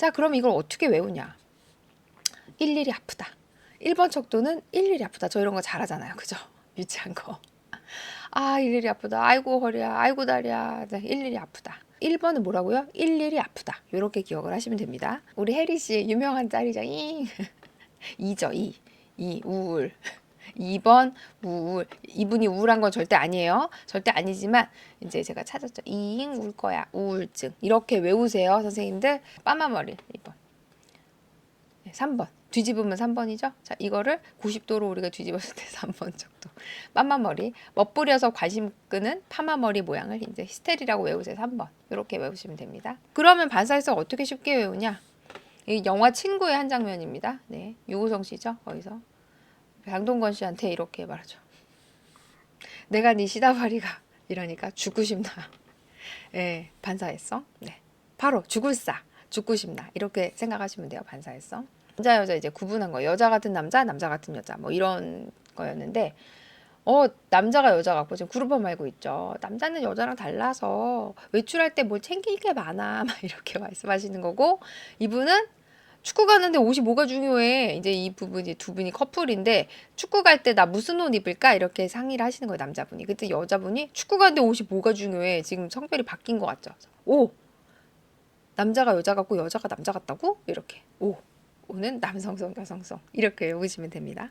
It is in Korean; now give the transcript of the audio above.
자, 그럼 이걸 어떻게 외우냐? 일일이 아프다. 1번 척도는 일일이 아프다. 저 이런 거 잘하잖아요. 그죠? 유치한 거. 아, 일일이 아프다. 아이고, 허리야. 아이고, 다리야. 네, 일일이 아프다. 1번은 뭐라고요? 일일이 아프다. 이렇게 기억을 하시면 됩니다. 우리 혜리 씨 유명한 짤이죠. 잉. 2죠. 2. 2. 우울. 2번 우울. 이분이 우울한 건 절대 아니에요. 절대 아니지만 이제 제가 찾았죠. 이잉 울 거야. 우울증. 이렇게 외우세요, 선생님들. 빠마머리 1번. 네, 3번. 뒤집으면 3번이죠. 자, 이거를 90도로 우리가 뒤집었을 때 3번 정도. 빠마머리. 멋부려서 관심 끄는 파마머리 모양을 이제 히스테리라고 외우세요. 3번. 이렇게 외우시면 됩니다. 그러면 반사해석 어떻게 쉽게 외우냐? 이 영화 친구의 한 장면입니다. 네. 유호성 씨죠. 거기서. 강동건 씨한테 이렇게 말하죠. 내가 네 시다바리가 이러니까 죽고 싶나. 예, 반사했어. 네. 바로 죽을 싸. 죽고 싶나. 이렇게 생각하시면 돼요. 반사했어. 남자 여자 이제 구분한 거. 여자 같은 남자, 남자 같은 여자. 뭐 이런 거였는데 어, 남자가 여자 같고 지금 그룹업 말고 있죠. 남자는 여자랑 달라서 외출할 때 뭘 챙길 게 많아. 막 이렇게 말씀하시는 거고 이분은 축구 가는데 옷이 뭐가 중요해. 이제 이 부분이 두 분이 커플인데 축구 갈 때 나 무슨 옷 입을까 이렇게 상의를 하시는 거예요 남자분이. 그때 여자분이 축구 가는데 옷이 뭐가 중요해. 지금 성별이 바뀐 것 같죠. 오 남자가 여자 같고 여자가 남자 같다고 이렇게 오 오는 남성성 여성성 이렇게 외우시면 됩니다.